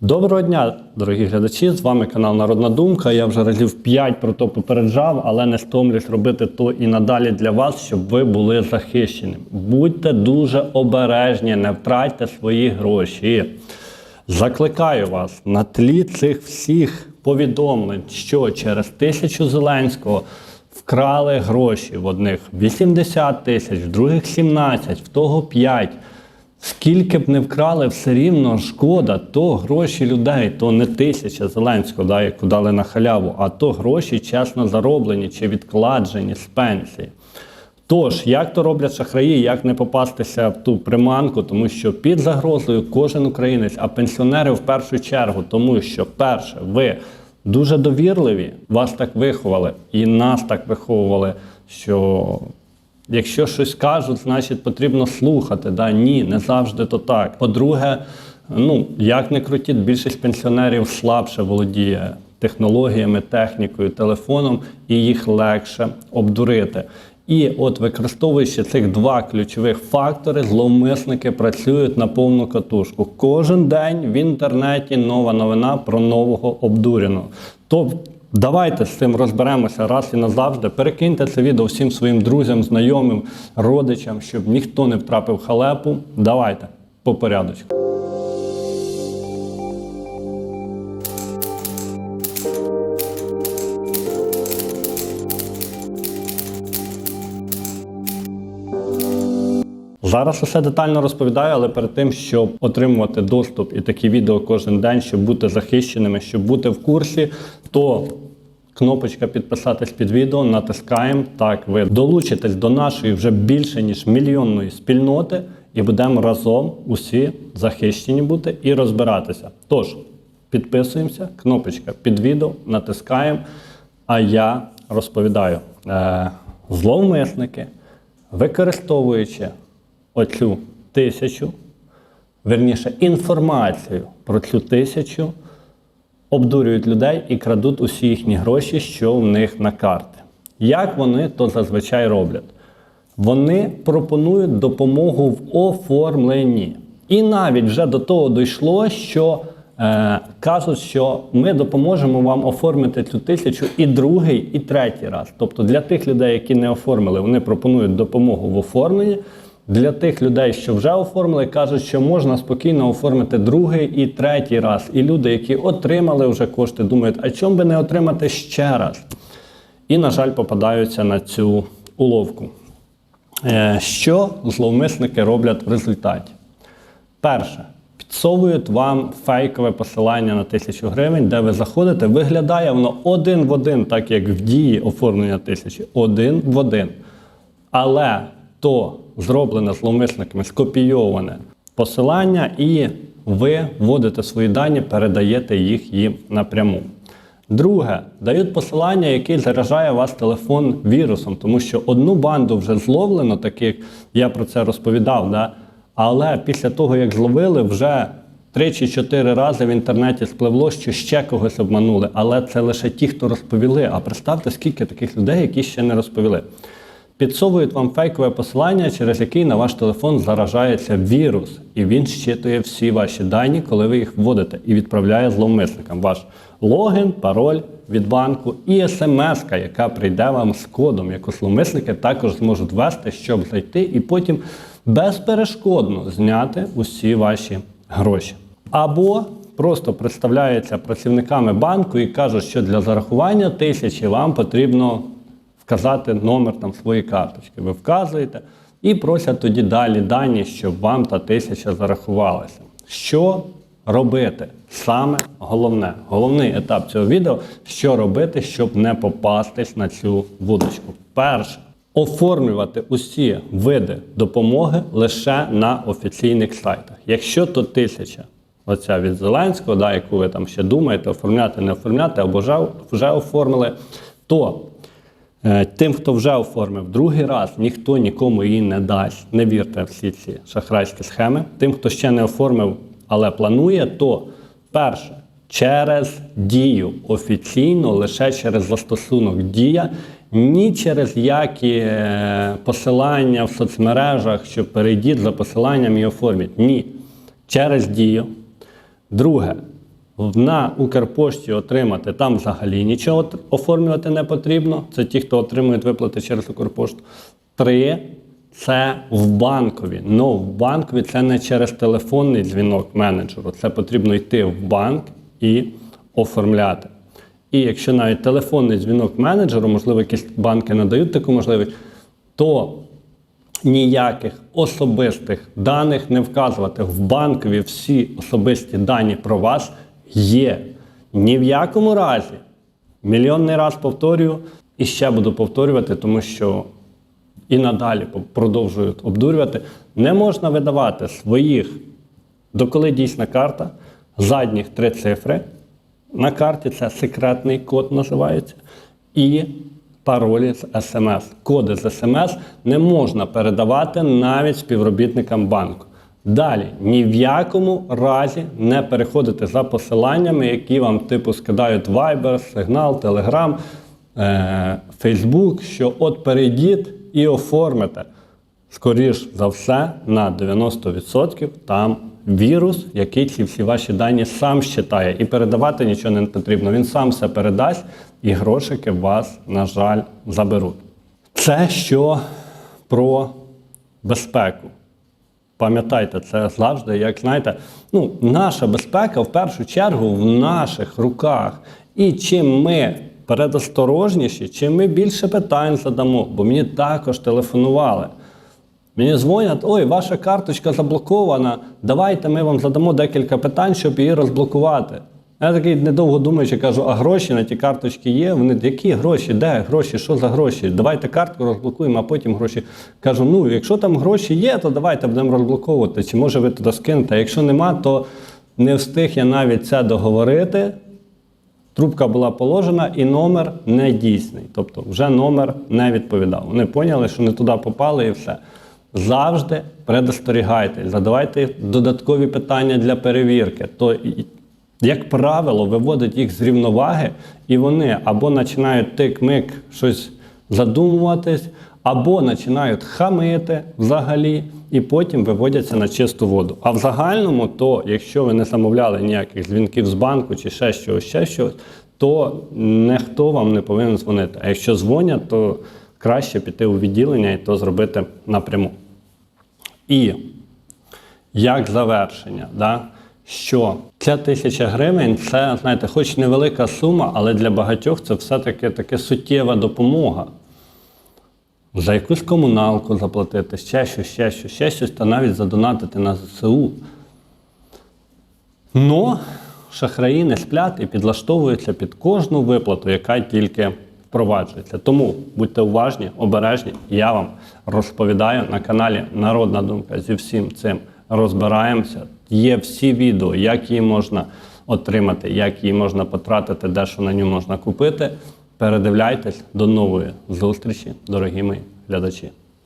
Доброго дня, дорогі глядачі! З вами канал Народна Думка. Я вже разів 5 про то попереджав, але не стомлюсь робити то і надалі для вас, щоб ви були захищені. Будьте дуже обережні, не втратьте свої гроші. Закликаю вас на тлі цих всіх повідомлень, що через тисячу Зеленського вкрали гроші в одних 80 тисяч, в других 17, в того 5. Скільки б не вкрали, все рівно шкода, то гроші людей, то не тисяча Зеленського, да, яку дали на халяву, а то гроші чесно зароблені чи відкладені з пенсії. Тож, як то роблять шахраї, як не попастися в ту приманку, тому що під загрозою кожен українець, а пенсіонери в першу чергу, тому що, перше, ви дуже довірливі, вас так виховали, і нас так виховували, що Якщо щось кажуть, значить потрібно слухати. Да? Ні, не завжди то так. По-друге, ну як не крутіть, більшість пенсіонерів слабше володіє технологіями, технікою, телефоном, і їх легше обдурити. І от використовуючи цих два ключових фактори, зловмисники працюють на повну катушку. Кожен день в інтернеті нова новина про нового обдуреного. Тобто Давайте з цим розберемося раз і назавжди. Перекиньте це відео всім своїм друзям, знайомим, родичам, щоб ніхто не втрапив халепу. Давайте по порядочку. Зараз усе детально розповідаю, але перед тим, щоб отримувати доступ і такі відео кожен день, щоб бути захищеними, щоб бути в курсі, то кнопочка підписатись під відео, натискаємо. Так, ви долучитесь до нашої вже більше ніж мільйонної спільноти, і будемо разом усі захищені бути і розбиратися. Тож, підписуємося, кнопочка під відео, натискаємо. А я розповідаю, е, зловмисники, використовуючи оцю тисячу, верніше інформацію про цю тисячу, обдурюють людей і крадуть усі їхні гроші, що в них на карти. Як вони то зазвичай роблять? Вони пропонують допомогу в оформленні. І навіть вже до того дійшло, що е, кажуть, що ми допоможемо вам оформити цю тисячу і другий, і третій раз. Тобто для тих людей, які не оформили, вони пропонують допомогу в оформленні. Для тих людей, що вже оформили, кажуть, що можна спокійно оформити другий і третій раз. І люди, які отримали вже кошти, думають, а чому би не отримати ще раз? І, на жаль, попадаються на цю уловку. Е, Що зловмисники роблять в результаті? Перше, підсовують вам фейкове посилання на тисячу гривень, де ви заходите, виглядає воно один в один, так як в дії оформлення тисячі, один в один. Але то зроблене зловмисниками скопійоване посилання, і ви вводите свої дані, передаєте їх їм напряму. Друге, дають посилання, яке заражає вас телефон вірусом, тому що одну банду вже зловлено, таких я про це розповідав. Да? Але після того, як зловили, вже три чи чотири рази в інтернеті спливло, що ще когось обманули. Але це лише ті, хто розповіли. А представте, скільки таких людей, які ще не розповіли. Підсовують вам фейкове посилання, через який на ваш телефон заражається вірус, і він щитує всі ваші дані, коли ви їх вводите, і відправляє зловмисникам ваш логін, пароль від банку і смс, яка прийде вам з кодом, яку зловмисники також зможуть ввести, щоб зайти і потім безперешкодно зняти усі ваші гроші. Або просто представляються працівниками банку і кажуть, що для зарахування тисячі вам потрібно вказати номер там своєї карточки. Ви вказуєте і просять тоді далі дані, щоб вам та тисяча зарахувалася. Що робити? Саме головне, головний етап цього відео, що робити, щоб не попастись на цю вудочку. Перше. Оформлювати усі види допомоги лише на офіційних сайтах. Якщо то тисяча, оця від Зеленського, да, яку ви там ще думаєте, оформляти, не оформляти, або вже, вже оформили, то Тим, хто вже оформив другий раз, ніхто нікому її не дасть. Не вірте в всі ці шахрайські схеми. Тим, хто ще не оформив, але планує, то перше через дію офіційно, лише через застосунок дія, ні через які е, посилання в соцмережах, що перейдіть за посиланням і оформіть. Ні. Через дію. Друге, На Укрпошті отримати там взагалі нічого оформлювати не потрібно. Це ті, хто отримують виплати через Укрпошту. Три це в банкові. Ну, в банкові це не через телефонний дзвінок менеджеру. Це потрібно йти в банк і оформляти. І якщо навіть телефонний дзвінок менеджеру, можливо, якісь банки надають таку можливість, то ніяких особистих даних не вказувати. В банкові всі особисті дані про вас є. Ні в якому разі. Мільйонний раз повторюю і ще буду повторювати, тому що і надалі продовжують обдурювати. Не можна видавати своїх, доколи дійсна карта, задніх три цифри. На карті це секретний код називається. І паролі з смс. Коди з смс не можна передавати навіть співробітникам банку. Далі ні в якому разі не переходити за посиланнями, які вам типу скидають Viber, Signal, Telegram, е, Facebook, що от перейдіть і оформите. Скоріш за все, на 90% там вірус, який ці всі ваші дані сам щитає. І передавати нічого не потрібно. Він сам все передасть, і грошики вас, на жаль, заберуть. Це що про безпеку. Пам'ятайте, це завжди, як знаєте, ну, наша безпека в першу чергу в наших руках. І чим ми передосторожніші, чим ми більше питань задамо, бо мені також телефонували. Мені дзвонять, ой, ваша карточка заблокована, давайте ми вам задамо декілька питань, щоб її розблокувати. Я такий недовго думаючи, кажу, а гроші на ті карточки є? Вони які гроші? Де гроші? Що за гроші? Давайте картку розблокуємо, а потім гроші. Кажу, ну якщо там гроші є, то давайте будемо розблоковувати. Чи може ви туди скинете? А якщо нема, то не встиг я навіть це договорити. Трубка була положена і номер не дійсний. Тобто вже номер не відповідав. Вони поняли, що не туди попали і все. Завжди предостерігайте, задавайте додаткові питання для перевірки. То, як правило, виводить їх з рівноваги, і вони або починають тик-мик щось задумуватись, або починають хамити взагалі, і потім виводяться на чисту воду. А в загальному, то якщо ви не замовляли ніяких дзвінків з банку чи ще щось, ще щось, то ніхто вам не повинен дзвонити. А якщо дзвонять, то краще піти у відділення і то зробити напряму. І як завершення, да? Що ця тисяча гривень це, знаєте, хоч невелика сума, але для багатьох це все-таки таки суттєва допомога. За якусь комуналку заплатити, ще щось, ще щось, ще щось, та навіть задонатити на ЗСУ. Но шахраї не сплять і підлаштовуються під кожну виплату, яка тільки впроваджується. Тому будьте уважні, обережні. Я вам розповідаю на каналі Народна Думка зі всім цим розбираємося. Є всі відео, як її можна отримати, як її можна потратити, де що на ньому можна купити. Передивляйтесь до нової зустрічі, дорогі мої глядачі.